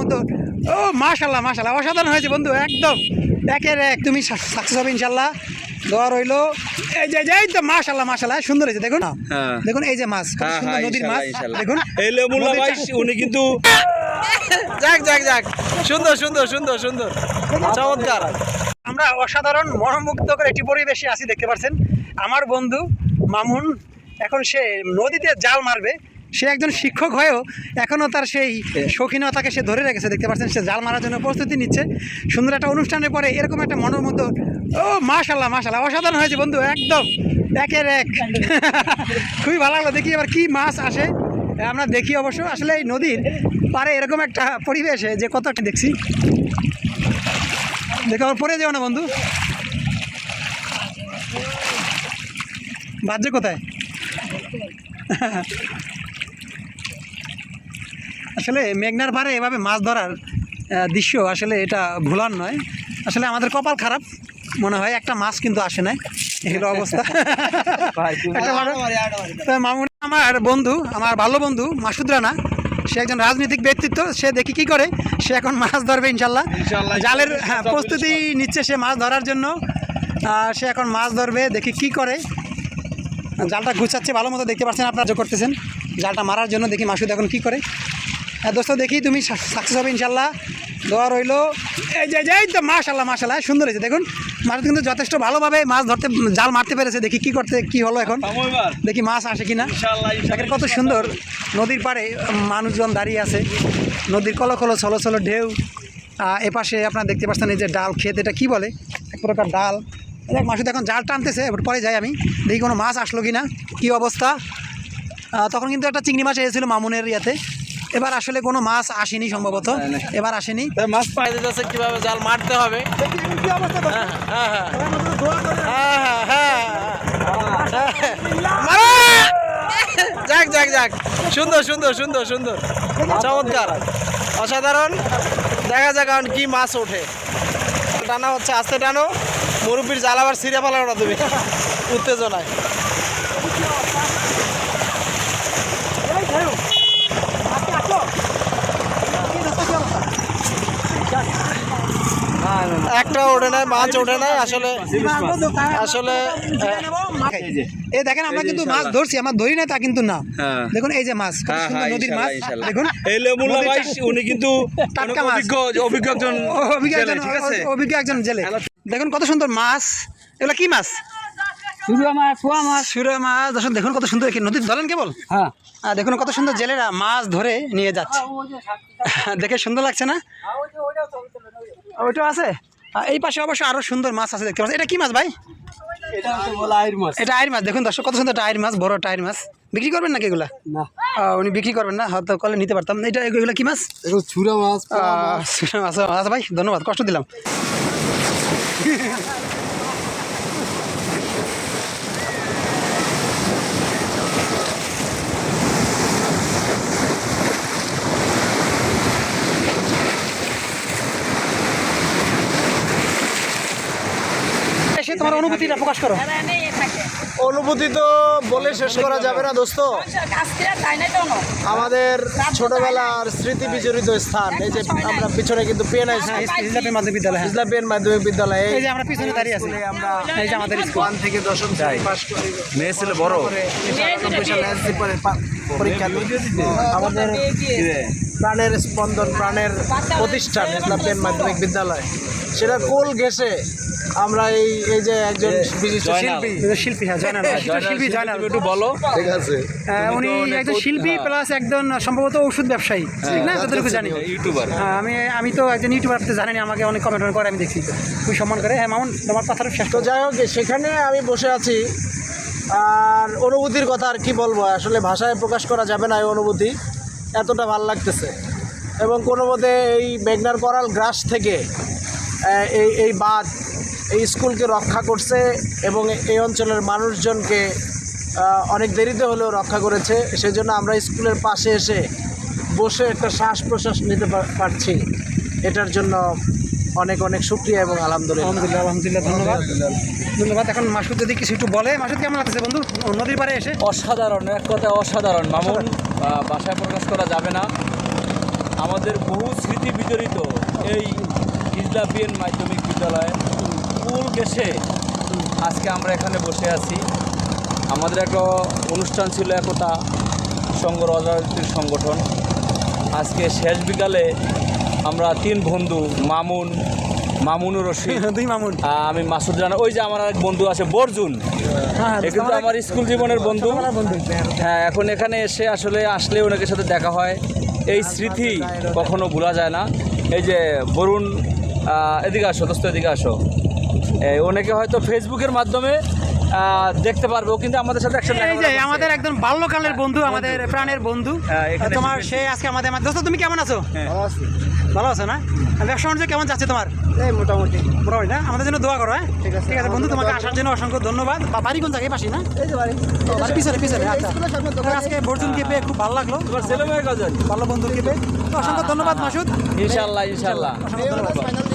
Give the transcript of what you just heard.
মধ্যে ও মাশাল্লাহ মাশাল্লাহ অসাধারণ হয়েছে বন্ধু একদম। একের এক তুমি সাকসেস হবে ইনশাল্লাহ দোয়া রইল। এই যে এই তো মাশাল্লাহ মাশাল্লাহ সুন্দর হয়েছে দেখুন। হ্যাঁ। দেখুন এই যে মাছ হ্যাঁ, সুন্দর হ্যাঁ, নদীর মাছ। দেখুন। এই লেবুলা ভাই উনি কিন্তু যাক যাক যাক। সুন্দর সুন্দর সুন্দর সুন্দর। চমৎকার। আমরা অসাধারণ মনোমুগ্ধকর একটি পরিবেশে আছি দেখতে পাচ্ছেন। আমার বন্ধু মামুন এখন সে নদীতে জাল মারবে। সে একজন শিক্ষক হয়েও এখনও তার সেই শৌখিনতাকে সে ধরে রেখেছে, দেখতে পাচ্ছেন, সে জাল মারার জন্য প্রস্তুতি নিচ্ছে। সুন্দর একটা অনুষ্ঠানের পরে এরকম একটা মনোমুগ্ধ ও মাশাল্লাহ মাশাল্লাহ অসাধারণ হয়েছে বন্ধু, একদম, একের এক। খুবই ভালো লাগল, দেখি এবার কি মাছ আসে। আমরা দেখি অবশ্য, আসলে এই নদীর পারে এরকম একটা পরিবেশে, যে কত একটা দেখছি। দেখো আবার পড়ে যাও না বন্ধু। বাহ্য কোথায়? আসলে মেঘনার পাড়ে এভাবে মাছ ধরার দৃশ্য আসলে এটা ভুলার নয়। আসলে আমাদের কপাল খারাপ মনে হয় একটা মাছ কিন্তু আসে না এগুলো অবস্থা। মামুন আমার বন্ধু আমার ভালো বন্ধু মাসুদ রানা। সে একজন রাজনৈতিক ব্যক্তিত্ব সে দেখি কি করে? সে এখন মাছ ধরবে ইনশাল্লাহ। জালের হ্যাঁ, প্রস্তুতি নিচ্ছে সে মাছ ধরার জন্য। সে এখন মাছ ধরবে দেখি কি করে। জালটা গুছাচ্ছে ভালো মতো দেখতে পাচ্ছেন আপনারা করতেছেন। জালটা মারার জন্য দেখি মাসুদ এখন কি করে। দোস্ত দেখি তুমি সাকসেস হবে ইনশাল্লাহ। দোয়া রইল। এই যে এই তো মাশাল্লাহ মাশাল্লাহ সুন্দর হয়েছে। দেখুন মাসুদ কিন্তু যথেষ্ট ভালোভাবে মাছ ধরতে জাল মারতে পেরেছে। দেখি কি করতে কি হলো এখন। দেখি মাছ আসে কিনা। ইনশাআল্লাহ, ইনশাআল্লাহ। দেখেন কত সুন্দর নদীর পাড়ে মানুষজন দাঁড়িয়ে আছে। নদীর কলো কলো ছলো ছলো ঢেউ এপাশে আপনারা দেখতে পাচ্ছেন এই যে ডাল ক্ষেত এটা কি বলে? এক প্রকার ডাল। দেখ মাসুদ এখন জাল টানতেছে এবার পরে যাই আমি। দেখি কোনো মাছ আসলো কিনা কি অবস্থা। তখন কিন্তু একটা চিংড়ি মাছ এসেছিল মামুনের ইয়াতে। এবার আসলে কোনো মাছ আসেনি সম্ভবত। এবার আসেনি। মাছ পাইতে যাচ্ছে কীভাবে? জাল মারতে হবে। হ্যাঁ হ্যাঁ হ্যাঁ! যাক যাক যাক। সুন্দর সুন্দর সুন্দর সুন্দর। চমৎকার। অসাধারণ। দেখা যাক এখন কি মাছ ওঠে। টানা হচ্ছে আস্তে টানো। মুরব্বীর জাল আবার ছিঁড়ে ফেলা ওটা তুমি। উত্তেজনায়। একটা ওঠে নাই মাছ ওঠে নাই আসলে আসলে এই দেখেন আমরা কিন্তু মাছ ধরছি আমার ধরি না তা কিন্তু না। হ্যাঁ। দেখুন এই যে মাছ কত হ্যাঁ, সুন্দর হ্যাঁ, নদীর মাছ। দেখুন এই লেবুলা ভাই উনি কিন্তু টাটকা মাছ। অভিজ্ঞ একজন অভিজ্ঞ একজন ঠিক আছে? অভিজ্ঞ একজন জেলে। দেখুন কত সুন্দর মাছ। এগুলো কি মাছ? সুরা মাছ পোয়া মাছ। সুরে মাছ। দেখুন কত সুন্দর কি নদীর ধরেন কেবল। হ্যাঁ। দেখুন কত সুন্দর জেলেরা মাছ ধরে নিয়ে যাচ্ছে। দেখে সুন্দর লাগছে না? ওইটাও আছে? এই পাশে অবশ্য আরও সুন্দর মাছ আছে দেখতে এটা কি মাছ ভাই? এটা হচ্ছে মাছ। এটা আয়ের মাছ। দেখুন দর্শক কত সুন্দর আয়ের মাছ বড় টায়ের মাছ। বিক্রি করবেন নাকি এগুলা? না। উনি বিক্রি করবেন না হয়তো কলে নিতে পারতাম। এটা এগুলো কি মাছ? ছুরা মাছ ছুরা মাছ। আচ্ছা ভাই ধন্যবাদ কষ্ট দিলাম এসে তোমার অনুভূতিটা প্রকাশ করো? অনুভূতি তো বলে শেষ করা যাবে না দোস্ত। আমাদের ছোটবেলার স্মৃতি বিজড়িত স্থান। এই যে আমরা পিছনে কিন্তু ইসলামী মাধ্যমিক বিদ্যালয় হ্যাঁ। পিএন মাধ্যমিক বিদ্যালয়ে এই যে আমরা পিছনে দাঁড়িয়ে আছি। আমরা এই যে আমাদের স্কুল। থেকে দশম শ্রেণি পাশ মেয়ে ছিল বড়? পরীক্ষা আমাদের প্রাণের স্পন্দন প্রাণের প্রতিষ্ঠান ইসলাম পিএন মাধ্যমিক বিদ্যালয়। সেটা কোল ঘেসে আমরা এই এই যে একজন বিশিষ্ট শিল্পী। শিল্পী হ্যাঁ জয়নাল। বিশিষ্ট শিল্পী জয়নাল একটু বলো। ঠিক আছে। হ্যাঁ, উনি একজন শিল্পী প্লাস একজন সম্ভবত ওষুধ ব্যবসায়ী ঠিক না? যতটুকু জানি। ইউটিউবার হ্যাঁ, আমি আমি তো একজন ইউটিউবার আপনি জানেন আমাকে অনেক কমেন্ট করে আমি দেখছি। খুবই সম্মান করে। হ্যাঁ মামুন তোমার কথাটা শেষ তো যাই হোক সেখানে আমি বসে আছি। আর অনুভূতির কথা আর কি বলব? আসলে ভাষায় প্রকাশ করা যাবে না এই অনুভূতি। এতটা ভালো লাগতেছে। এবং কোনো মতে এই মেঘনার করাল গ্রাস থেকে এই এই বাঁধ এই স্কুলকে রক্ষা করছে এবং এই অঞ্চলের মানুষজনকে অনেক দেরিতে হলেও রক্ষা করেছে। সেজন্য আমরা স্কুলের পাশে এসে বসে একটা শ্বাস প্রশ্বাস নিতে পারছি। এটার জন্য অনেক অনেক শুক্রিয়া এবং আলহামদুলিল্লাহ। আলহামদুলিল্লাহ আলহামদুলিল্লাহ ধন্যবাদ। ধন্যবাদ। এখন মাসুদ যদি কিছু একটু বলে মাসুদ কেমন লাগছে বন্ধু? নদীর পাড়ে এসে। অসাধারণ এক কথা অসাধারণ। মামুন ভাষায় প্রকাশ করা যাবে না। আমাদের বহু স্মৃতি বিজড়িত এই ইসলাপিয়ান মাধ্যমিক বিদ্যালয়ে ফুল গেছে। আজকে আমরা এখানে বসে আছি। আমাদের একটা অনুষ্ঠান ছিল একতা সংঘ রাজনৈতিক সংগঠন। আজকে শেষ বিকালে আমরা তিন বন্ধু মামুন মামুনুর রশিদ দুই মামুন। আমি মাসুদ রানা ওই যে আমার এক বন্ধু আছে বর্জুন। হ্যাঁ এ কিন্তু আমার স্কুল জীবনের বন্ধু। হ্যাঁ এখন এখানে এসে আসলে আসলে ওনাদের সাথে দেখা হয়। এই স্মৃতি কখনো ভোলা যায় না। এই যে বরুণ এদিকে আসো দোস্ত এদিকে আসো। অনেকে হয়তো ফেসবুকের মাধ্যমে আহ, দেখতে পারব কিন্তু আমাদের সাথে একসাথে এই যে আমাদের একদম বাল্যকালের বন্ধু আমাদের প্রাণের বন্ধু। হ্যাঁ, তোমার সে আজকে আমাদের দোস্ত তুমি কেমন আছো? ভালো আছি। আছো না? ব্যবসা বাণিজ্য কেমন যাচ্ছে তোমার? এই মোটামুটি। মোটামুটি না? আমাদের জন্য দোয়া করো হ্যাঁ? ঠিক আছে। ঠিক আছে বন্ধু তোমাকে আসার জন্য অসংখ্য ধন্যবাদ। বা বাড়ি কোন জায়গায় পাশি না? পিছনে পিছনে আচ্ছা। আজকে বর্জুনকে পেয়ে খুব ভালো লাগল। তোমার ছেলে মেয়ে কজন? ভালো বন্ধুকে পেয়ে অসংখ্য ধন্যবাদ মাসুদ। ইনশাল্লাহ ইনশাল্লাহ অসংখ্য ধন্যবাদ।